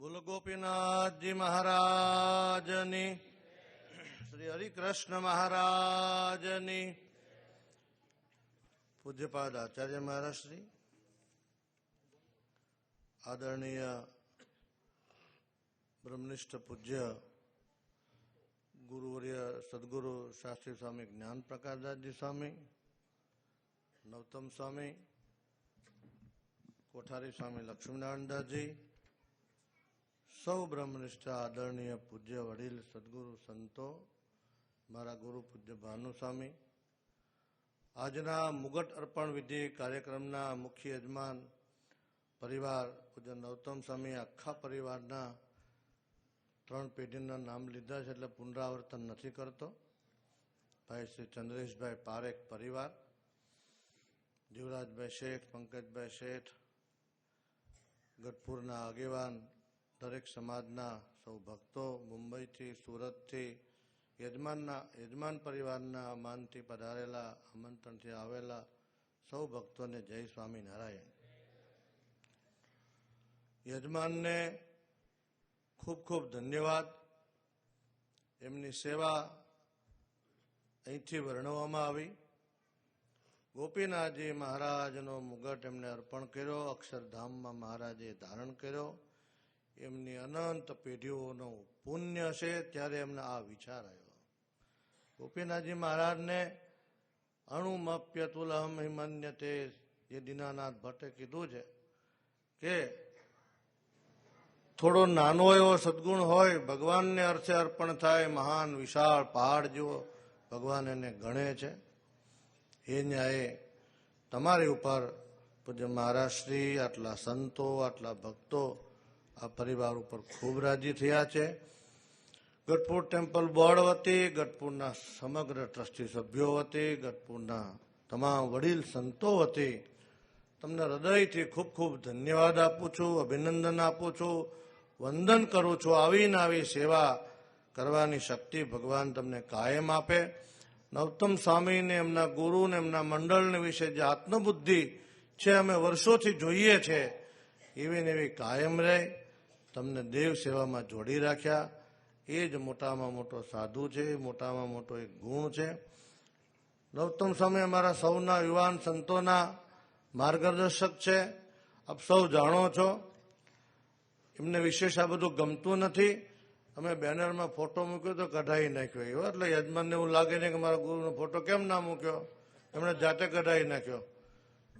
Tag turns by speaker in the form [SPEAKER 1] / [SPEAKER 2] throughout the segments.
[SPEAKER 1] બોલો ગોપીનાથજી મહારાજની શ્રી હરિકૃષ્ણ મહારાજની પૂજ્યપાદ આચાર્ય મહારાજ શ્રી આદરણીય બ્રહ્મનિષ્ઠ પૂજ્ય ગુરુવર્ય સદગુરુ શાસ્ત્રી સ્વામી જ્ઞાન પ્રકાશદાસજી સ્વામી નવતમ સ્વામી કોઠારી સ્વામી લક્ષ્મીનારાયણદાસજી સૌ બ્રહ્મનિષ્ઠ આદરણીય પૂજ્ય વડીલ સદગુરુ સંતો, મારા ગુરુ પૂજ્ય ભાનુસ્વામી, આજના મુગટ અર્પણ વિધિ કાર્યક્રમના મુખ્ય યજમાન, પરિવાર પૂજ્ય નવતમ સ્વામી, આખા પરિવારના ત્રણ પેઢીના નામ લીધા છે એટલે પુનરાવર્તન નથી કરતો. ભાઈ શ્રી ચંદ્રેશભાઈ પારેખ પરિવાર, જીવરાજભાઈ શેઠ, પંકજભાઈ શેઠ, ગઢપુરના આગેવાન દરેક સમાજના સૌ ભક્તો મુંબઈથી, સુરતથી, યજમાનના, યજમાન પરિવારના માનથી પધારેલા આમંત્રણથી આવેલા સૌ ભક્તોને જય સ્વામિનારાયણ. યજમાનને ખૂબ ખૂબ ધન્યવાદ. એમની સેવા અહીંથી વર્ણવવામાં આવી. ગોપીનાથજી મહારાજનો મુગટ એમને અર્પણ કર્યો, અક્ષરધામમાં મહારાજે ધારણ કર્યો. એમની અનંત પેઢીઓનો પુણ્ય છે, ત્યારે એમને આ વિચાર આવ્યો. ગોપીનાથજી મહારાજને અણુમપ્ય તુલહમ હિમન્ય તે જે દીનાનાથ ભટ્ટે કીધું છે કે થોડો નાનો એવો સદગુણ હોય, ભગવાનને અર્થે અર્પણ થાય, મહાન વિશાળ પહાડ જેવો ભગવાન એને ગણે છે. એ ન્યાયે તમારી ઉપર પૂજ્ય મહારાજશ્રી આટલા સંતો, આટલા ભક્તો આ પરિવાર ઉપર ખૂબ રાજી થયા છે. ગઢપુર ટેમ્પલ બોર્ડ વતી, ગઢપુરના સમગ્ર ટ્રસ્ટી સભ્યો વતી, ગઢપુરના તમામ વડીલ સંતો વતી તમને હૃદયથી ખૂબ ખૂબ ધન્યવાદ આપું છું, અભિનંદન આપું છું. વંદન કરું છું. આવીને આવી સેવા કરવાની શક્તિ ભગવાન તમને કાયમ આપે. નવતમ સ્વામીને, એમના ગુરુને, એમના મંડળને વિશે જે આત્મબુદ્ધિ છે, અમે વર્ષોથી જોઈએ છે, એવી ને એવી કાયમ રહે. તમને દેવ સેવામાં જોડી રાખ્યા. એ જ મોટામાં મોટો સાધુ છે, મોટામાં મોટો એક ગુણ છે. નવતમ સ્વામી અમારા સૌના યુવાન સંતોના માર્ગદર્શક છે. આપ સૌ જાણો છો. એમને વિશેષ આ બધું ગમતું નથી. અમે બેનરમાં ફોટો મૂક્યો તો કઢાઈ નાખ્યો. એવો એટલે યજમાનને એવું લાગે નહીં કે મારા ગુરુનો ફોટો કેમ ના મૂક્યો? એમણે જાતે કઢાઈ નાખ્યો.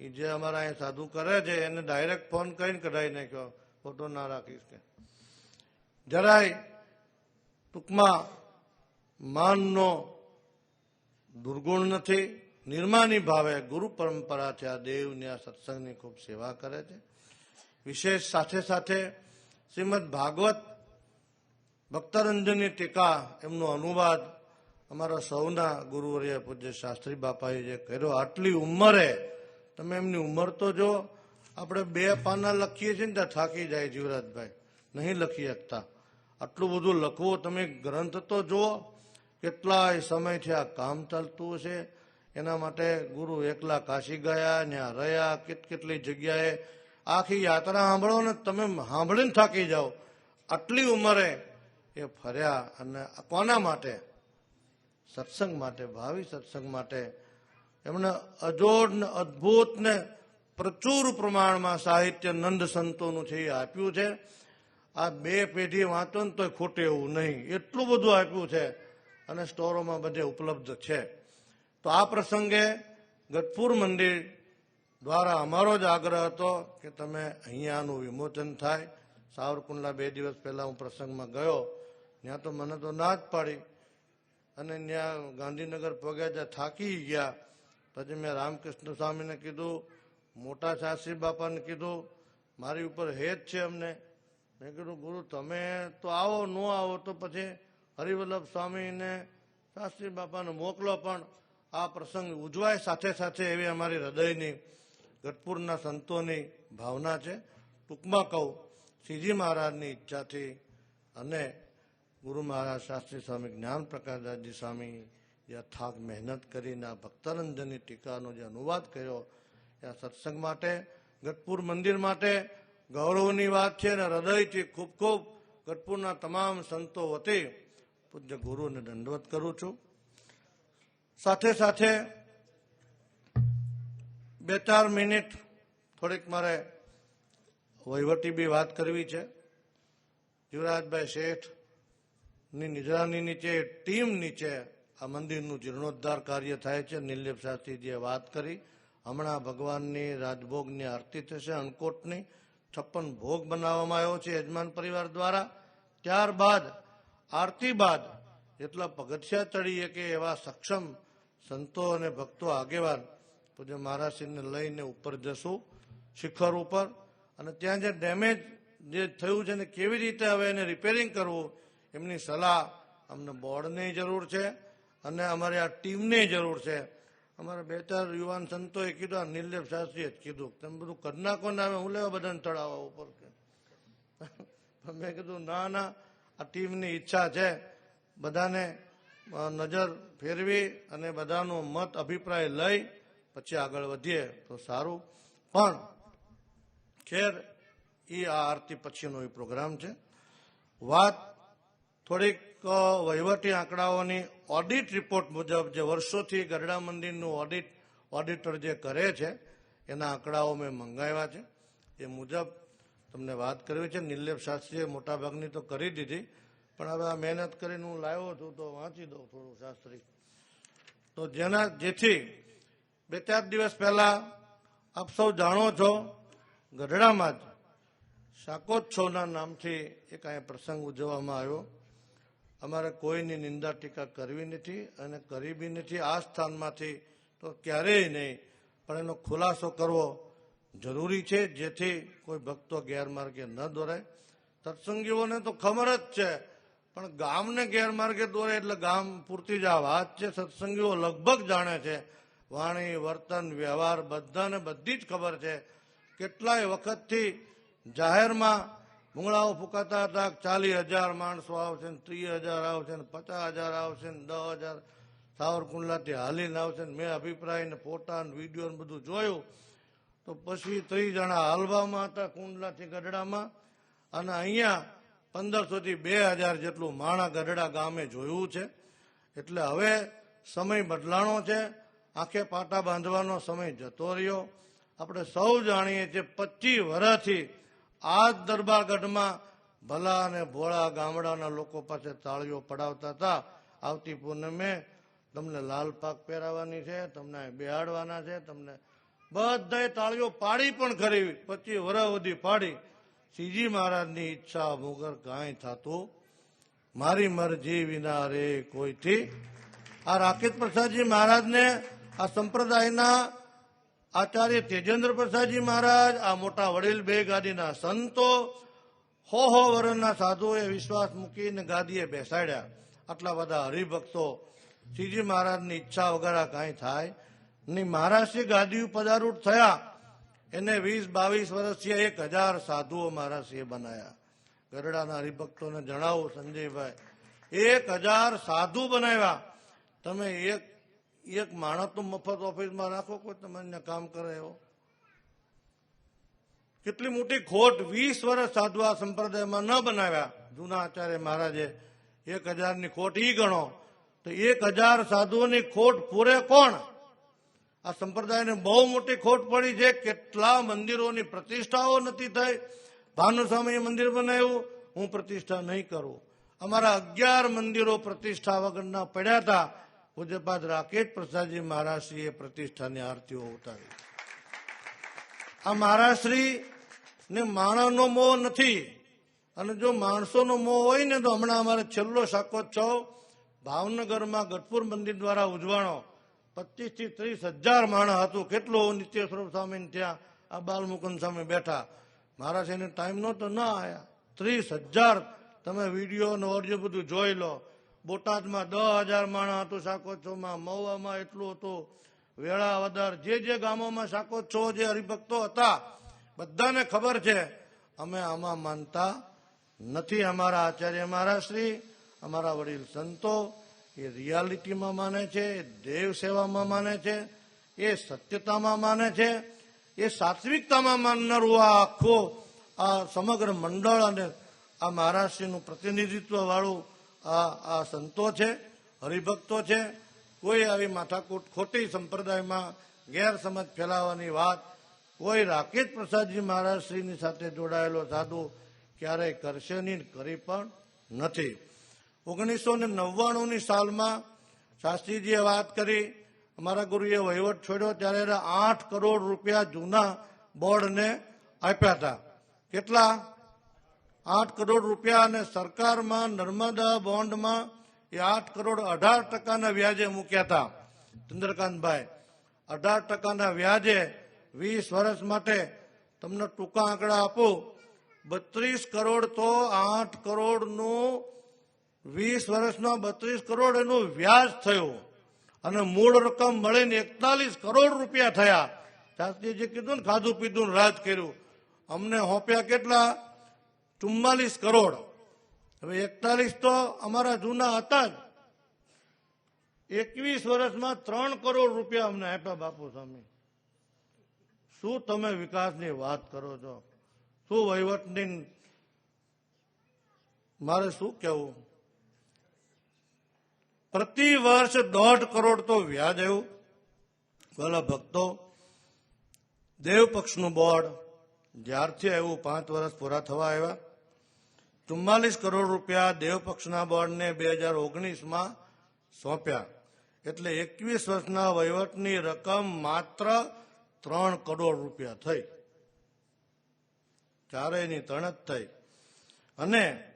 [SPEAKER 1] એ જે અમારા અહીંયા સાધુ કરે છે, એને ડાયરેક્ટ ફોન કરીને કઢાઈ નાખ્યો. ફોટો ના રાખીશ કે. જરાય ટૂંકમાં માનનો દુર્ગુણ નથી. નિર્માની ભાવે ગુરુ પરંપરાથી આ દેવની આ સત્સંગની ખૂબ સેવા કરે છે. વિશેષ સાથે સાથે શ્રીમદ ભાગવત ભક્તરંજનની ટીકા, એમનો અનુવાદ અમારા સૌના ગુરુવર્ય પૂજ્ય શાસ્ત્રી બાપાએ જે કર્યો. આટલી ઉંમરે તમે એમની ઉંમર તો જો આપણે બે પાના લખીએ છીએ ને ત્યાં થાકી જાય જીવરાજભાઈ. નહીં લખી શકતા. આટલું બધું લખવું, તમે ગ્રંથ તો જુઓ, કેટલાય સમયથી આ કામ ચાલતું છે એના માટે ગુરુ એકલા કાશી ગયા, ત્યાં રહ્યા કેટ કેટલી જગ્યાએ આખી યાત્રા સાંભળો ને તમે સાંભળીને થાકી જાઓ. આટલી ઉંમરે એ ફર્યા અને કોના માટે? સત્સંગ માટે, ભાવિ સત્સંગ માટે. એમણે અજોડ ને અદ્ભુત ને પ્રચુર પ્રમાણમાં સાહિત્ય નંદ સંતોનું છે એ આપ્યું છે. આ બે પેઢી વાંચો ને તોય ખોટે એવું નહીં. એટલું બધું આપ્યું છે અને સ્ટોરોમાં બધે ઉપલબ્ધ છે. તો આ પ્રસંગે ગઢપુર મંદિર દ્વારા અમારો જ આગ્રહ હતો કે તમે અહીંયાનું વિમોચન થાય. સાવરકુંડલા બે દિવસ પહેલા હું પ્રસંગમાં ગયો. ત્યાં તો મને તો ના જ પાડી. અને ત્યાં ગાંધીનગર પગ્યા થાકી ગયા. પછી મેં રામકૃષ્ણ સ્વામીને કીધું મોટા શાસ્ત્રી બાપાને કીધું, મારી ઉપર હેત છે અમને. મેં કીધું, ગુરુ, તમે તો આવો, ન આવો, તો પછી હરિવલ્લભ સ્વામીને શાસ્ત્રી બાપાને મોકલો પણ આ પ્રસંગ ઉજવાય સાથે સાથે એવી અમારી હૃદયની, ગઢપુરના સંતોની ભાવના છે. ટૂંકમાં કહું, શ્રીજી મહારાજની ઈચ્છાથી અને ગુરુ મહારાજ શાસ્ત્રી સ્વામી જ્ઞાન પ્રકાશદાસજી સ્વામી જે મહેનત કરીને આ ભક્તરંજનની ટીકાનો જે અનુવાદ કર્યો આ સત્સંગ માટે, ગઢપુર મંદિર માટે ગૌરવની વાત છે અને હૃદયથી ખૂબ ખૂબ ગઢપુરના તમામ સંતો વતી પૂજ્ય ગુરુને દંડવત કરું છું. સાથે સાથે બે ચાર મિનિટ થોડીક મારે વહીવટી બી વાત કરવી છે. યુવરાજભાઈ શેઠની નિજરાની નીચે, ટીમ નીચે આ મંદિરનું જીર્ણોદ્ધાર કાર્ય થાય છે. નિર્લેપ શાસ્ત્રીજીએ વાત કરી. હમણાં ભગવાનની રાજભોગની આરતી થશે, અન્નકોટની છપ્પન ભોગ બનાવવામાં આવ્યો છે યજમાન પરિવાર દ્વારા. ત્યારબાદ, આરતી બાદ, એટલા પગથિયા ચડીએ કે એવા સક્ષમ સંતો અને ભક્તો આગેવાન પૂજ્ય મહારાજશ્રીને લઈને ઉપર જશું, શિખર ઉપર. અને ત્યાં જે ડેમેજ જે થયું છે ને કેવી રીતે હવે એને રિપેરિંગ કરવું, એમની સલાહ અમને બોર્ડની જરૂર છે અને અમારે આ ટીમની જરૂર છે. અમારા બે ચાર યુવાન સંતોએ કીધું, આ નિર્લેપ શાસ્ત્રીએ જ કીધું. તમે બધું કરી નાખો ને હું લેવા બધાને ચડાવવા ઉપર કે? મેં કીધું, ના ના, આ ટીમની ઈચ્છા છે. બધાને નજર ફેરવી અને બધાનો મત, અભિપ્રાય લઈ પછી આગળ વધીએ. તો સારું. પણ ખેર એ આ આરતી પછીનો એ પ્રોગ્રામ છે. વાત થોડીક અ, વહીવટી આંકડાઓની ઓડિટ રિપોર્ટ મુજબ જે વર્ષોથી ગરડા મંદિરનું ઓડિટ ઓડિટર જે કરે છે એના આંકડાઓ મેં મંગાવ્યા છે. એ મુજબ તમને વાત કરવી છે નિર્લેપ શાસ્ત્રીએ મોટાભાગની તો કરી દીધી પણ હવે આ મહેનત કરીને હું લાવ્યો છું તો વાંચી દઉં થોડું શાસ્ત્રી. તો જેના જેથી બે ચાર દિવસ પહેલા આપ સૌ જાણો છો ગઢડામાં જ શાકોત્સવના નામથી એક અહીંયા પ્રસંગ ઉજવવામાં આવ્યો. અમારે કોઈની નિંદા ટીકા કરવી નથી અને કરી બી નથી આ સ્થાનમાંથી તો ક્યારેય નહીં. પણ એનો ખુલાસો કરવો જરૂરી છે, જેથી કોઈ ભક્તો ગેરમાર્ગે ન દોરાય સત્સંગીઓને તો ખબર જ છે, પણ ગામને ગેરમાર્ગે દોરે એટલે ગામ પૂરતી જ આ વાત છે. સત્સંગીઓ લગભગ જાણે છે, વાણી, વર્તન, વ્યવહાર, બધાને બધી જ ખબર છે. કેટલાય વખતથી જાહેરમાં ભૂંગળાઓ ફૂંકાતા હતા, ચાલીસ હજાર માણસો આવશે ને ત્રીસ હજાર આવશે ને પચાસ હજાર આવશે ને દસ હજાર. સાવરકુંડલાથી હાલીને આવશે ને મેં અભિપ્રાય ને ફોટા ને વીડિયો ને બધું જોયું. તો પછી ત્રીસ જણા હાલવામાં હતા કુંડલાથી ગઢડામાં. અને અહીંયા પંદરસોથી બે હજાર જેટલું માણા ગઢડા ગામે જોયું છે. એટલે હવે સમય બદલાણો છે. આંખે પાટા બાંધવાનો સમય જતો રહ્યો. આપણે સૌ જાણીએ છીએ પચીસ વર્ષથી આ જ દરબારગઢમાં ભલા અને ભોળા ગામડાના લોકો પાસે તાળીઓ પડાવતા હતા. આવતી પૂનમે તમને લાલ પાક પહેરાવાની છે, તમને બેહાડવાના છે, તમને બધાએ તાળીઓ પાડી પણ ખરી. પચીસ વર્ષ પાડી. શ્રીજી મહારાજની ઈચ્છા વગર કાંઈ થતું મારી મરજી વિના રે કોઈથી. આ રાકેશ પ્રસાદજી મહારાજને આ સંપ્રદાયના આચાર્ય તેજેન્દ્ર પ્રસાદજી મહારાજ, આ મોટા વડીલ બે ગાદીના સંતો, હો હો વરણના સાધુઓએ વિશ્વાસ મૂકીને ગાદીએ બેસાડ્યા. આટલા બધા હરિભક્તો શ્રીજી મહારાજની ઈચ્છા વગર કાંઈ થાય નહીં. મહારાજથી ગાદી પધારૂઢ થયા. એને વીસ બાવીસ વર્ષથી એક હજાર સાધુઓ મહારાજશ્રીએ બનાવ્યા ગરડાના હરિભક્તોને જણાવો, સંજયભાઈ, એક હજાર સાધુ બનાવ્યા. તમે એક એક માણસ તો મફત ઓફિસમાં રાખો કોઈ તમને કામ કરે એવો. કેટલી મોટી ખોટ વીસ વર્ષ સાધુ આ સંપ્રદાયમાં ન બનાવ્યા. જૂના આચાર્ય મહારાજે એક હજારની ખોટ ઈ ગણો તો એક હજાર સાધુઓની ખોટ પૂરે કોણ? આ સંપ્રદાયને બહુ મોટી ખોટ પડી છે. કેટલા મંદિરોની પ્રતિષ્ઠાઓ નથી થઈ. ભાનુસ્વામીએ મંદિર બનાવ્યું. હું પ્રતિષ્ઠા નહીં કરું. અમારા અગિયાર મંદિરો પ્રતિષ્ઠા વગરના પડ્યા હતા. પૂજ્યપાદ રાકેશ પ્રસાદજી મહારાજશ્રીએ પ્રતિષ્ઠાની આરતીઓ ઉતારી. આ મહારાજશ્રી ને માણસનો મોહ નથી. અને જો માણસોનો મોહ હોય ને તો હમણાં અમારે છેલ્લો શાકોત્સવ ભાવનગરમાં ગઢપુર મંદિર દ્વારા ઉજવાણો. પચીસથી ત્રીસ હજાર માણસ હતું. કેટલો નિત્ય સ્વરૂપ સ્વામી ત્યાં આ બાલમુકુંદ સામે બેઠા. મહારાજ એને ટાઈમ નહોતો, ના આવ્યા ત્રીસ હજાર તમે વીડિયો ને ઓડિયો બધું જોઈ લો. બોટાદમાં દસ હજાર માણસ હતું શાકોત્સવમાં, મહુવામાં એટલું હતું. વેળાવદર, જે જે ગામોમાં શાકોત્સવ જે હરિભક્તો હતા, બધાને ખબર છે, અમે આમાં માનતા નથી. અમારા આચાર્ય મહારાજશ્રી અમારા વડીલ સંતો એ રિયાલિટીમાં માને છે, એ દેવ સેવામાં માને છે, એ સત્યતામાં માને છે, એ સાત્વિકતામાં માનનારું આ આખો આ સમગ્ર મંડળ અને આ મહારાષ્ટ્રનું પ્રતિનિધિત્વ વાળું આ સંતો છે, હરિભક્તો છે, કોઈ આવી માથાકૂટ ખોટી સંપ્રદાયમાં ગેરસમજ ફેલાવવાની વાત કોઈ રાકેશ પ્રસાદજી મહારાજશ્રીની સાથે જોડાયેલો સાધુ ક્યારેય કરશે નહીં, કરી પણ નથી. ઓગણીસો ને નવ્વાણુંની સાલમાં શાસ્ત્રીજીએ વાત કરી, અમારા ગુરુએ વહીવટ છોડ્યો, ત્યારે આઠ કરોડ રૂપિયા જૂના બોર્ડને આપ્યા હતા. કેટલા? આઠ કરોડ રૂપિયા અને સરકારમાં નર્મદા બોન્ડમાં એ આઠ કરોડ અઢાર ટકાના વ્યાજે મૂક્યા હતા. ચંદ્રકાંતભાઈ, અઢાર ટકાના વ્યાજે વીસ વર્ષ માટે તમને ટૂંકા આંકડા આપું. બત્રીસ કરોડ તો આઠ કરોડનું, વીસ વર્ષમાં બત્રીસ કરોડ એનું વ્યાજ થયું. અને મૂળ રકમ મળીને એકતાલીસ કરોડ રૂપિયા થયા. શાસ્ત્રીજી કીધું ને, ખાધું પીધું રાજ કર્યું. અમને હોપ્યા કેટલા? ચુમ્માલીસ કરોડ. હવે એકતાલીસ તો અમારા જૂના હતા જ. એકવીસ વર્ષમાં ત્રણ કરોડ રૂપિયા અમને આપ્યા બાપુ સ્વામી. શું તમે વિકાસની વાત કરો છો? શું વહીવટની મારે શું કહેવું? પ્રતિ વર્ષ દોઢ કરોડ તો વ્યાજ આવ્યું. ભલા ભક્તો દેવ પક્ષનું બોર્ડ જ્યારથી આવ્યું, પાંચ વર્ષ પૂરા થવા આવ્યા. ચુમ્માલીસ કરોડ રૂપિયા દેવપક્ષના બોર્ડને બે હજાર ઓગણીસમાં સોંપ્યા. એટલે એકવીસ વર્ષના વહીવટની રકમ માત્ર ત્રણ કરોડ રૂપિયા થઈ. ચારેયની ત્રણ જ થઈ. અને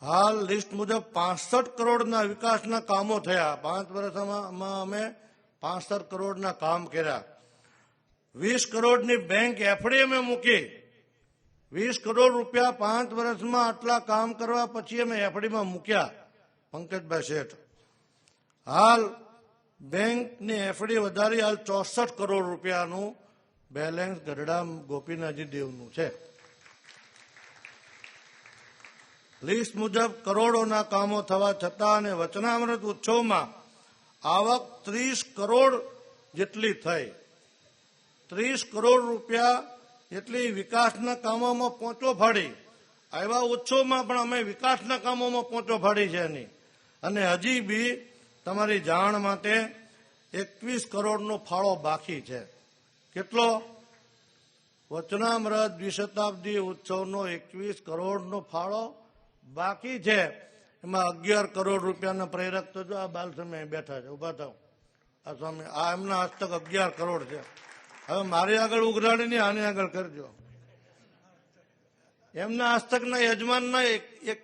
[SPEAKER 1] હાલ લિસ્ટ મુજબ પાસઠ કરોડના વિકાસના કામો થયા. પાંચ વર્ષમાં અમે પાસઠ કરોડના કામ કર્યા. વીસ કરોડની બેંક એફડી અમે મૂકી. વીસ કરોડ રૂપિયા પાંચ વર્ષમાં આટલા કામ કરવા પછી અમે એફડીમાં મૂક્યા, પંકજભાઈ શેઠ. હાલ બેંકની એફડી વધારી હાલ ચોસઠ કરોડ રૂપિયાનું બેલેન્સ ગઢડા ગોપીનાથજી દેવનું છે. લિસ્ટ મુજબ કરોડોના કામો થવા છતાં અને વચનામૃત ઉત્સવમાં આવક ત્રીસ કરોડ જેટલી થઈ. ત્રીસ કરોડ રૂપિયા જેટલી વિકાસના કામોમાં પહોંચો ફાડી. આવ્યા ઉત્સવમાં પણ અમે વિકાસના કામોમાં પહોંચો ફાડી છે એની. અને હજી બી તમારી જાણ માટે એકવીસ કરોડનો ફાળો બાકી છે. કેટલો? વચનામૃત દ્વિશતાબ્દી ઉત્સવનો એકવીસ કરોડનો ફાળો બાકી છે. એમાં અગિયાર કરોડ રૂપિયાના પ્રેરક તો જો આ બાલ સમય બેઠા છે ઊભા થાવ આ સ્વામી આ એમના હસ્તક અગિયાર કરોડ છે. હવે મારી આગળ ઉઘરાણીની આની આગળ કરજો. એમના હસ્તકના યજમાનના એક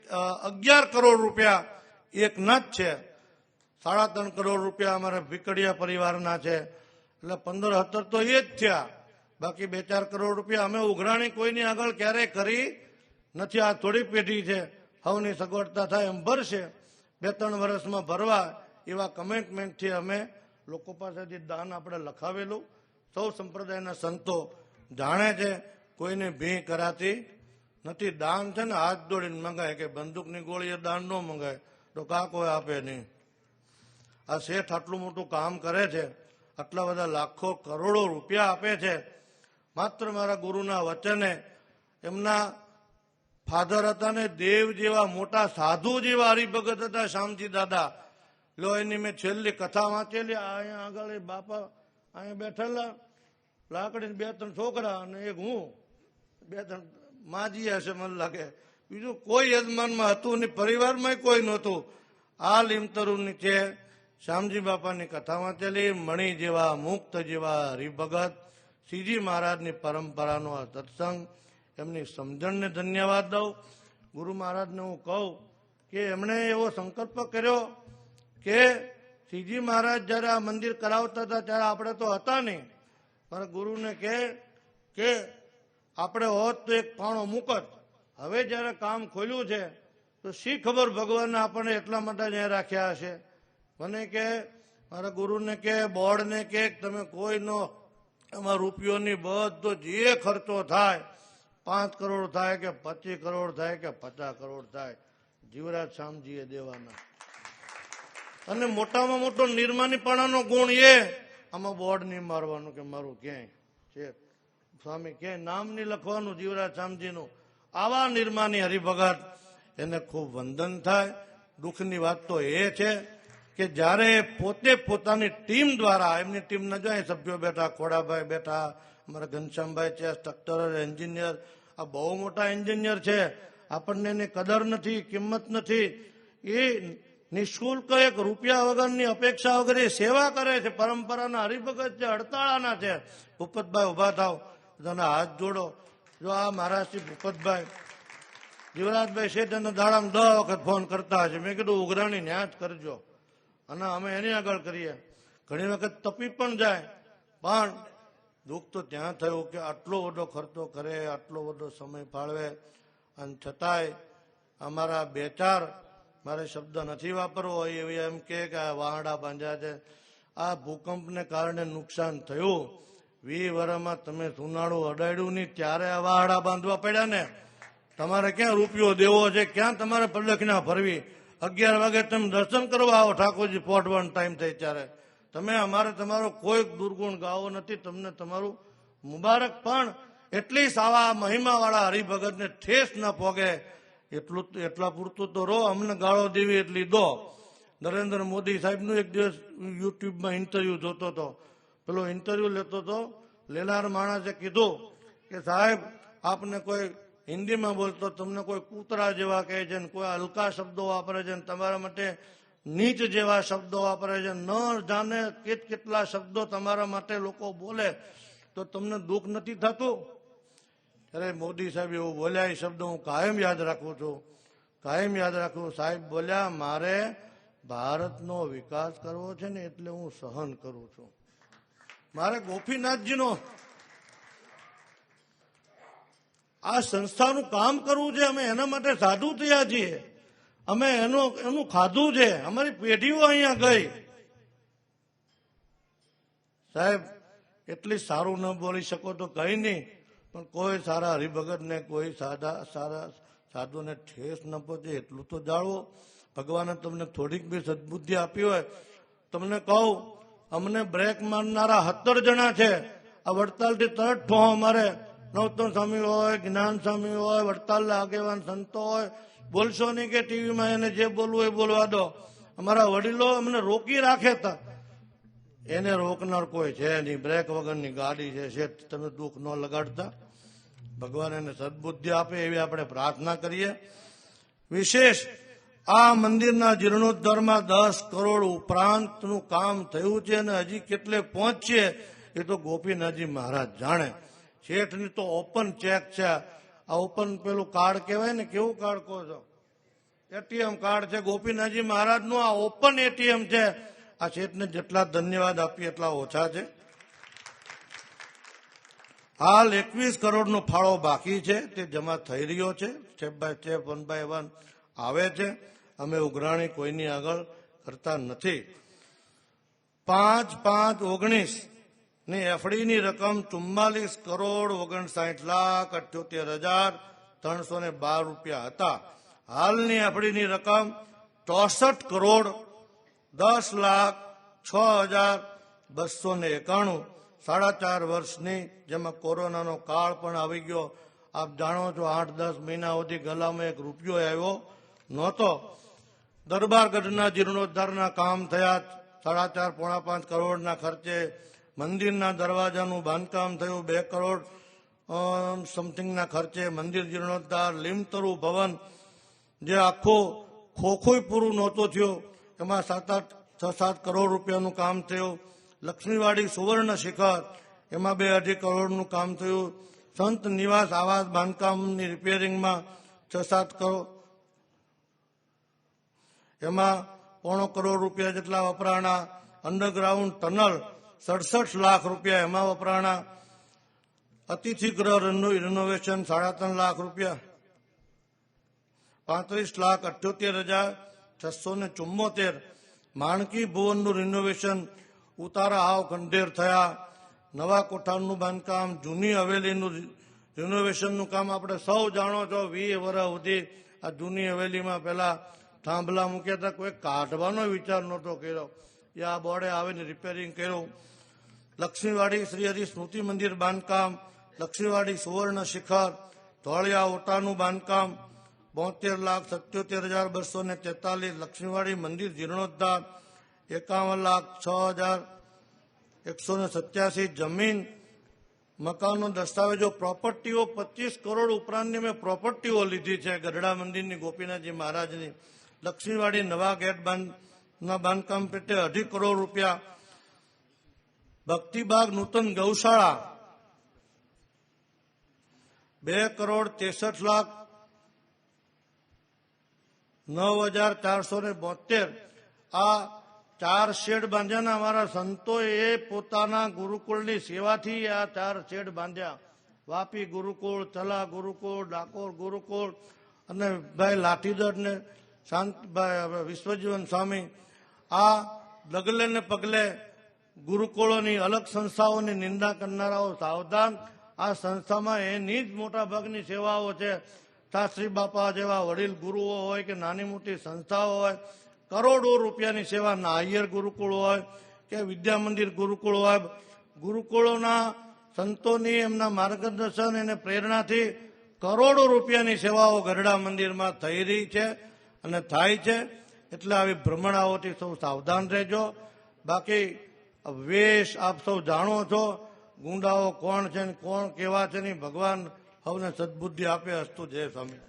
[SPEAKER 1] અગિયાર કરોડ રૂપિયા એકના જ છે. સાડા ત્રણ કરોડ રૂપિયા અમારા ભીકડિયા પરિવારના છે. એટલે પંદર હતર તો એ જ થયા. બાકી બે ચાર કરોડ રૂપિયા અમે ઉઘરાણી કોઈની આગળ ક્યારેય કરી નથી. આ થોડી પેઢી છે. હવની સગવડતા થાય એમ ભરશે. બે ત્રણ વર્ષમાં ભરવા એવા કમિટમેન્ટથી અમે લોકો પાસેથી દાન આપણે લખાવેલું. સૌ સંપ્રદાયના સંતો જાણે છે, કોઈને ભી કરાતી નથી. દાન છે ને, હાથ દોડીને મંગાય કે બંદૂકની ગોળીએ દાન ન મંગાય, તો કા કોઈ આપે નહીં. આ શેઠ આટલું મોટું કામ કરે છે, આટલા બધા લાખો કરોડો રૂપિયા આપે છે. માત્ર મારા ગુરુના વચને એમના ફાધર હતા ને, દેવ જેવા મોટા સાધુ જેવા હરિભગત હતા, શ્યામજી દાદા. લો, એની મેં છેલ્લી કથા વાંચેલી અહીંયા આગળ બાપા અહીંયા બેઠેલા. લાકડી બે ત્રણ છોકરા અને એક હું. બે ત્રણ માજી હશે મને લાગે. બીજું કોઈ યજમાનમાં હતું નહીં. પરિવારમાં કોઈ નહોતું. આ લીમતરુની નીચે શ્યામજી બાપાની કથા વાંચેલી મણી જેવા, મુક્ત જેવા હરિભગત શ્રીજી મહારાજની પરંપરાનો આ સત્સંગ. એમની સમજણને ધન્યવાદ દઉં. ગુરુ મહારાજને હું કહું કે એમણે એવો સંકલ્પ કર્યો કે શ્રીજી મહારાજ જ્યારે આ મંદિર કરાવતા હતા ત્યારે આપણે તો હતા નહીં. પણ ગુરુને કહે કે આપણે હોત તો એક પાણો મૂકત. હવે જ્યારે કામ ખોલ્યું છે, તો શી ખબર ભગવાનને આપણને એટલા માટે અહીંયા રાખ્યા હશે? મને કે મારા ગુરુને કે બોર્ડને કે તમે કોઈનો, એમાં રૂપિયોની બધો જે ખર્ચો થાય, પાંચ કરોડ થાય કે પચીસ કરોડ થાય કે પચાસ કરોડ થાય, જીવરાજ શામજીએ દેવાના. અને મોટામાં મોટો નિર્માનીપણાનો ગુણ એ આમાં બોર્ડ નહીં મારવાનું કે મારું ક્યાંય? છે? સ્વામી ક્યાંય નામ નહીં લખવાનું જીવરાજ શામજીનું આવા નિર્માની હરિભગત એને ખૂબ વંદન થાય. દુઃખની વાત તો એ છે કે જ્યારે પોતે પોતાની ટીમ દ્વારા, એમની ટીમના જો અહીં સભ્યો બેઠા, ખોડાભાઈ બેઠા, અમારા ઘનશ્યામભાઈ છે, સ્ટ્રક્ચરલ એન્જિનિયર, આ બહુ મોટા એન્જિનિયર છે. આપણને એની કદર નથી, કિંમત નથી. એ નિઃશુલ્ક એક રૂપિયા વગરની અપેક્ષા વગર સેવા કરે છે. પરંપરાના હરિભગત છે, હડતાળાના છે. ભૂપતભાઈ ઊભા થાવ તને હાથ જોડો. જો આ મહારાષ્ટ્રી ભૂપતભાઈ જીવરાજભાઈ શેઠ અને દાડામાં દસ વખત ફોન કરતા હશે, મેં કીધું, ઉઘરાણી ન્યા જ કરજો. અને અમે એની આગળ કરીએ. ઘણી વખત તપી પણ જાય, પણ દુઃખ તો ત્યાં થયું કે આટલો બધો ખર્ચો કરે, આટલો બધો સમય ફાળવે. અને છતાંય અમારા બે ચાર મારે શબ્દ નથી વાપરવો એવી એમ કે આ વાહડા બાંધ્યા છે. આ ભૂકંપને કારણે નુકસાન થયું. વી વરમાં તમે સુનાળું અડાડ્યું નહીં, ત્યારે આ વાહડા બાંધવા પડ્યા ને. તમારે ક્યાં રૂપિયો દેવો છે? ક્યાં તમારે પ્રદક્ષિણા ફરવી અગિયાર વાગે તમે દર્શન કરવા આવો, ઠાકોરજી પહોંચવાનો ટાઈમ થાય ત્યારે. તમે અમારે તમારો કોઈ દુર્ગુણ ગાવો નથી, તમને તમારું મુબારક. પણ એટલી સાવા મહિમાવાળા હરિભગતને ઠેસ ન પોગે. એટલું એટલા પૂરતું તો રહો, અમને ગાળો દેવી એટલી દો. નરેન્દ્ર મોદી સાહેબનું એક દિવસ યુટ્યુબમાં ઇન્ટરવ્યુ જોતો હતો. પેલો ઇન્ટરવ્યુ લેતો હતો. લેનાર માણસે કીધું કે, સાહેબ, આપને કોઈ હિન્દીમાં બોલતો, તમને કોઈ કૂતરા જેવા કહે છે ને કોઈ હલકા શબ્દો વાપરે છે ને તમારા માટે નીચ જેવા શબ્દો વાપરે છે ન જાણે કેટ કેટલા શબ્દો તમારા માટે લોકો બોલે, તો તમને દુઃખ નથી થતું? ત્યારે મોદી સાહેબ એવું બોલ્યા, એ શબ્દ હું કાયમ યાદ રાખું છું. કાયમ યાદ રાખું, સાહેબ બોલ્યા, મારે ભારતનો વિકાસ કરવો છે ને એટલે હું સહન કરું છું. મારે ગોપીનાથજીનો આ સંસ્થાનું કામ કરવું છે, અમે એના માટે સાધુ થયા છીએ. અમે એનું એનું ખાધું છે, અમારી પેઢીઓ અહીંયા ગઈ. સાહેબ, એટલી સારું ન બોલી શકો તો કઈ નહીં. પણ કોઈ સારા હરિભગતને, કોઈ સાદા, સારા સાધુને ઠેસ ન પહોંચે, એટલું તો જાળવો ભગવાને તમને થોડીક બી સદબુદ્ધિ આપી હોય, તમને કહું, અમને બ્રેક મારનારા સત્તર જણા છે. આ વડતાલથી તરત ઠો અમારે નવતમ સ્વામી હોય, જ્ઞાન સ્વામી હોય, વડતાલના આગેવાન સંતો હોય, બોલશો નહીં કે ટીવીમાં એને જે બોલવું એ બોલવા દો. અમારા વડીલો અમને રોકી રાખે તા. એને રોકનાર કોઈ છે નહીં. બ્રેક વગરની ગાડી છે. શેઠ, તમે દુઃખ ન લગાડતા. ભગવાન એને સદબુદ્ધિ આપે એવી આપણે પ્રાર્થના કરીએ. વિશેષ, આ મંદિરના જીર્ણોદ્ધારમાં દસ કરોડ ઉપરાંતનું કામ થયું છે અને હજી કેટલે પહોંચશે એ તો ગોપીનાથજી મહારાજ જાણે. શેઠની તો ઓપન ચેક છે. આ ઓપન પેલું કાર્ડ કહેવાય ને, કેવું કાર્ડ કહો છો? એટીએમ કાર્ડ છે ગોપીનાથજી મહારાજનું. આ ઓપન એટીએમ છે. આ શેઠને જેટલા ધન્યવાદ આપીએ એટલા ઓછા છે. હાલ એકવીસ કરોડનો ફાળો બાકી છે, તે જમા થઈ રહ્યો છે. Step by step one by one આવે છે. અમે ઉઘરાણી કોઈની આગળ કરતા નથી. પાંચ પાંચ ઓગણીસની એફડીની રકમ ચુમ્માલીસ કરોડ ઓગણસાઠ લાખ અઠ્યોતેર હજાર ત્રણસો ને બાર રૂપિયા હતા. હાલની એફડીની રકમ ચોસઠ કરોડ દસ લાખ છ હજાર બસો ને એકાણું. સાડા ચાર વર્ષની, જેમાં કોરોનાનો કાળ પણ આવી ગયો. આપ જાણો છો આઠ દસ મહિના સુધી ગલામાં એક રૂપિયો આવ્યો નહોતો. દરબારગઢના જીર્ણોદ્ધારના કામ થયા. સાડા ચાર પોણા પાંચ કરોડના ખર્ચે મંદિરના દરવાજાનું બાંધકામ થયું. બે કરોડ સમથિંગના ખર્ચે મંદિર જીર્ણોદ્ધાર, લીમતરુ ભવન, જે આખું ખોખોય પૂરું નહોતું થયું. એમાં સાત આઠ, છ સાત કરોડ રૂપિયાનું કામ થયું. લક્ષ્મીવાડી સુવર્ણ શિખર, એમાં બે અઢી કરોડનું કામ થયું. સંત નિવાસ આવાસ બાંધકામની રિપેરિંગમાં છ સાત કરોડ એમાં પોણો કરોડ રૂપિયા જેટલા વપરાણા. અંડરગ્રાઉન્ડ ટનલ સડસઠ લાખ રૂપિયા એમાં વપરાણા. અતિથિ ગૃહ રિનોવેશન સાડા ત્રણ લાખ રૂપિયા. પાંત્રીસ લાખ અઠ્યોતેર હજાર છસો ને ચુમ્મોતેર. માણકી ભુવનનું રિનોવેશન ઉતારા હાવ ખંડેર થયા. નવા કોઠારનું બાંધકામ, જૂની હવેલીનું રિનોવેશનનું કામ આપણે સૌ જાણો છો. વીસ વર્ષ સુધી આ જૂની હવેલીમાં પહેલાં થાંભલા મૂક્યા હતા. કોઈ કાઢવાનો વિચાર નહોતો કર્યો. એ આ બોર્ડે આવીને રિપેરિંગ કર્યું. લક્ષ્મીવાડી શ્રી હરિ સ્મૃતિ મંદિર બાંધકામ, લક્ષ્મીવાડી સુવર્ણ શિખર, ધોળિયા ઓટાનું બાંધકામ બોતેર લાખ સત્યોતેર હજાર બસો ને તેતાલીસ લક્ષ્મીવાડી મંદિર જીર્ણોદ્ધાર, એકાવન લાખ છ હજાર એકસો ને સત્યાસી જમીન મકાનો દસ્તાવેજો પ્રોપર્ટીઓ પચીસ કરોડ ઉપરાંતની મેં પ્રોપર્ટીઓ લીધી છે, ગઢડા મંદિરની ગોપીનાથજી મહારાજની. લક્ષ્મીવાડી નવા ગેટ બાંધના બાંધકામ પેટે અઢી કરોડ રૂપિયા. ભક્તિબાગ નૂતન ગૌશાળા, બે કરોડ ત્રેસઠ લાખ નવ હજાર ચારસો ને બોતેર આ ચાર શેડ બાંધ્યાના અમારા સંતોએ પોતાના ગુરુકુળની સેવાથી આ ચાર શેડ બાંધ્યા. વાપી ગુરુકુળ તલા ગુરુકુળ, ડાકોર ગુરુકુળ અને ભાઈ લાઠીદર ને શાંતભાઈ વિશ્વજીવન સ્વામી. આ ડગલે ને પગલે ગુરુકુળોની અલગ સંસ્થાઓની નિંદા કરનારાઓ સાવધાન. આ સંસ્થામાં એની જ મોટા ભાગની સેવાઓ છે. શાસ્ત્રી બાપા જેવા વડીલ ગુરુઓ હોય કે નાની મોટી સંસ્થાઓ હોય, કરોડો રૂપિયાની સેવા નાયર ગુરુકુળ હોય કે વિદ્યા મંદિર ગુરુકુળ હોય, ગુરુકુળોના સંતોની એમના માર્ગદર્શન અને પ્રેરણાથી કરોડો રૂપિયાની સેવાઓ ગરડા મંદિરમાં થઈ રહી છે અને થાય છે. એટલે આવી ભ્રમણાઓથી સૌ સાવધાન રહેજો. બાકી વેશ આપ સૌ જાણો છો, ગુંડાઓ કોણ છે ને કોણ કેવા છે ને ભગવાન સૌને સદબુદ્ધિ આપે હસ્તુ જય સ્વામી.